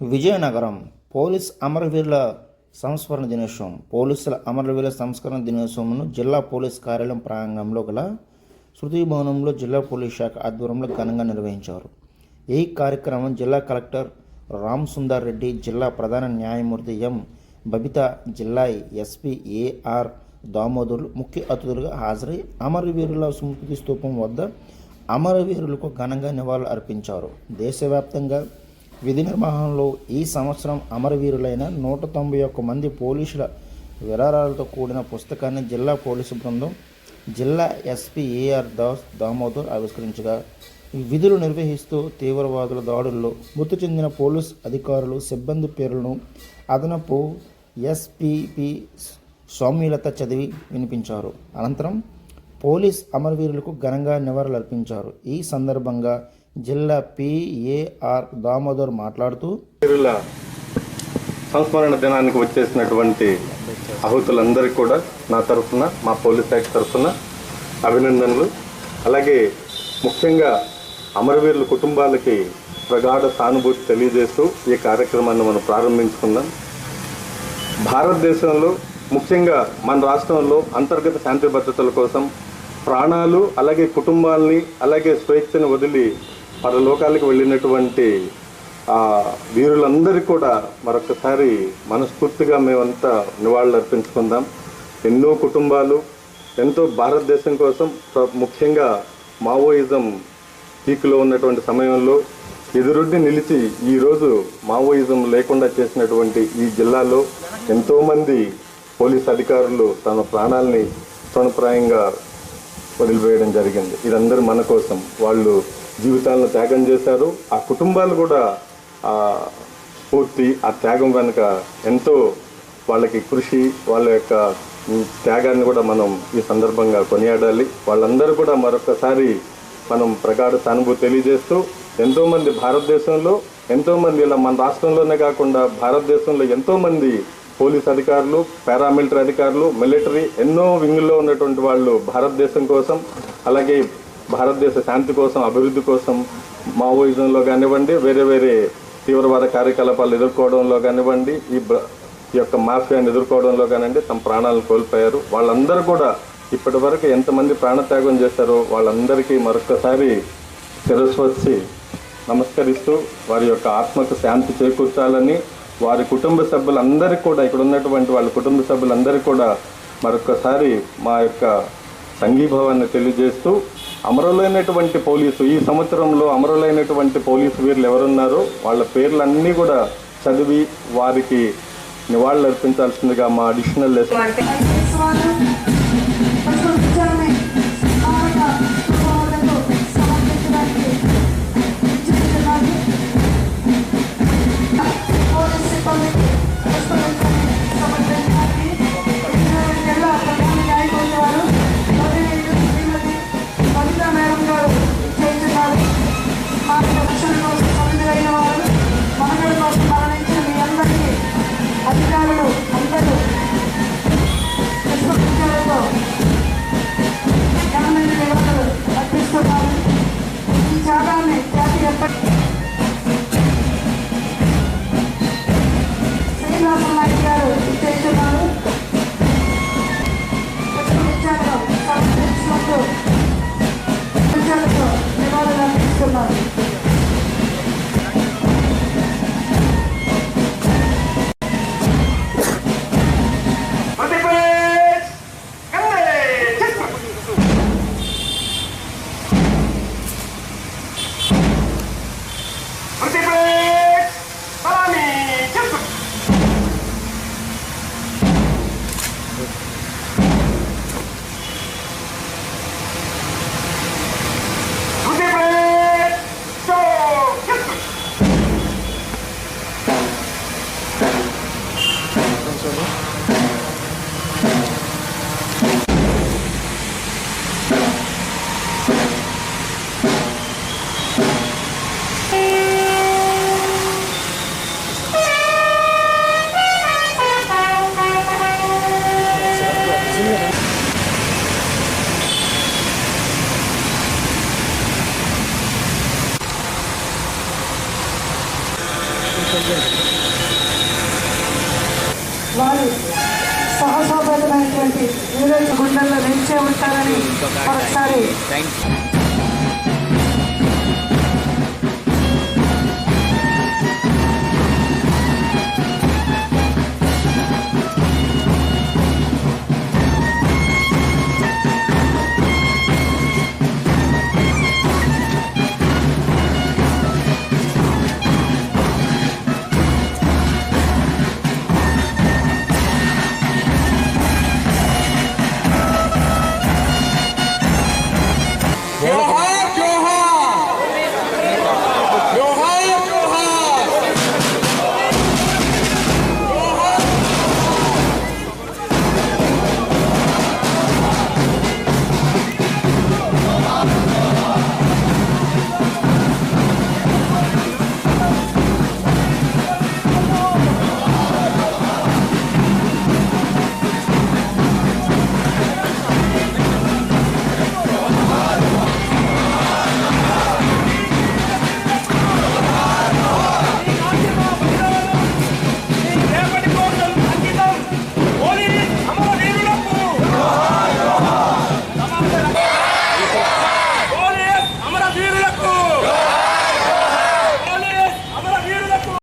Vizianagaram police అమరవీరుల సంస్మరణ దినోత్సవం పోలీసుల అమరవీరుల సంస్కరణ దినోత్సవంను జిల్లా పోలీస్ కార్యాలయం ప్రాంగణంలో గల శృతి భవనంలో జిల్లా పోలీస్ శాఖ ఆధ్వర్యంలో ఘనంగా నిర్వహించారు. ఈ కార్యక్రమం జిల్లా కలెక్టర్ రామ్ సుందర్ రెడ్డి జిల్లా ప్రధాన న్యాయమూర్తి ఎం. బబిత జిల్లా ఎస్పీ ఏఆర్ దామోదరులు ముఖ్య అతిథులుగా హాజరై అమరవీరుల స్మృతి స్తూపం వద్ద అమరవీరులకు ఘనంగా నివాళులు అర్పించారు. దేశవ్యాప్తంగా విధి నిర్వహణలో ఈ సంవత్సరం అమరవీరులైన నూట తొంభై ఒక్క మంది పోలీసుల విరారాలతో కూడిన పుస్తకాన్ని జిల్లా పోలీసు బృందం జిల్లా ఎస్పీ ఏఆర్ దాస్ దామోదర్ ఆవిష్కరించగా విధులు నిర్వహిస్తూ తీవ్రవాదుల దాడుల్లో మృతి చెందిన పోలీస్ అధికారులు సిబ్బంది పేర్లను అదనపు ఎస్పిపి సౌమ్యలత చదివి వినిపించారు. అనంతరం పోలీస్ అమరవీరులకు ఘనంగా నివాళులర్పించారు. ఈ సందర్భంగా జిల్లా పిఏఆర్ దామోదర్ మాట్లాడుతూ సంస్మరణ దినానికి వచ్చేసినటువంటి అహుతులందరికీ కూడా నా తరఫున మా పోలీస్ శాఖ తరఫున అభినందనలు. అలాగే ముఖ్యంగా అమరవీరుల కుటుంబాలకి ప్రగాఢ సానుభూతి తెలియజేస్తూ ఈ కార్యక్రమాన్ని మనం ప్రారంభించుకుందాం. భారతదేశంలో ముఖ్యంగా మన రాష్ట్రంలో అంతర్గత శాంతి భద్రతల కోసం ప్రాణాలు అలాగే కుటుంబాల్ని అలాగే స్వేచ్ఛను వదిలి పరలోకాలకు వెళ్ళినటువంటి ఆ వీరులందరికీ కూడా మరొకసారి మనస్ఫూర్తిగా మేమంతా నివాళులు అర్పించుకుందాం ఎన్నో కుటుంబాలు ఎంతో భారతదేశం కోసం ముఖ్యంగా మావోయిజం పీక్లో ఉన్నటువంటి సమయంలో ఎదురుడ్డి నిలిచి ఈరోజు మావోయిజం లేకుండా చేసినటువంటి ఈ జిల్లాలో ఎంతోమంది పోలీస్ అధికారులు తమ ప్రాణాలని తృణప్రాయంగా వదిలివేయడం జరిగింది. ఇదందరూ మన కోసం. వాళ్ళు జీవితాలను త్యాగం చేశారు. ఆ కుటుంబాలు కూడా పూర్తి ఆ త్యాగం వెనుక ఎంతో వాళ్ళకి కృషి వాళ్ళ యొక్క త్యాగాన్ని కూడా మనం ఈ సందర్భంగా కొనియాడాలి. వాళ్ళందరూ కూడా మరొకసారి మనం ప్రగాఢ సానుభూతి తెలియజేస్తూ ఎంతోమంది భారతదేశంలో ఎంతోమంది ఇలా మన రాష్ట్రంలోనే కాకుండా భారతదేశంలో ఎంతోమంది పోలీస్ అధికారులు పారామిలిటరీ అధికారులు మిలిటరీ ఎన్నో వింగుల్లో ఉన్నటువంటి వాళ్ళు భారతదేశం కోసం. అలాగే భారతదేశ శాంతి కోసం అభివృద్ధి కోసం మావోయిజంలో కానివ్వండి వేరే వేరే తీవ్రవాద కార్యకలాపాలు ఎదుర్కోవడంలో కానివ్వండి ఈ ఈ యొక్క మాఫియాను ఎదుర్కోవడంలో కానివ్వండి తమ ప్రాణాలను కోల్పోయారు. వాళ్ళందరూ కూడా ఇప్పటి వరకు ఎంతమంది ప్రాణత్యాగం చేశారో వాళ్ళందరికీ మరొకసారి శిరస్సు వచ్చి నమస్కరిస్తూ వారి యొక్క ఆత్మకు శాంతి చేకూర్చాలని వారి కుటుంబ సభ్యులందరికీ కూడా ఇక్కడ ఉన్నటువంటి వాళ్ళ కుటుంబ సభ్యులందరికీ కూడా మరొకసారి మా యొక్క సంఘీభావాన్ని తెలియజేస్తూ అమరులైనటువంటి పోలీసు ఈ సంవత్సరంలో అమరులైనటువంటి పోలీసు వీరులు ఎవరున్నారో వాళ్ళ పేర్లన్నీ కూడా చదివి వారికి నివాళులు అర్పించాల్సిందిగా మా అడిషనల్ ఎస్ సాహసోపేతమైనటువంటి వీరుల గుండెల్లో నిలిచే ఉంటారని మరొకసారి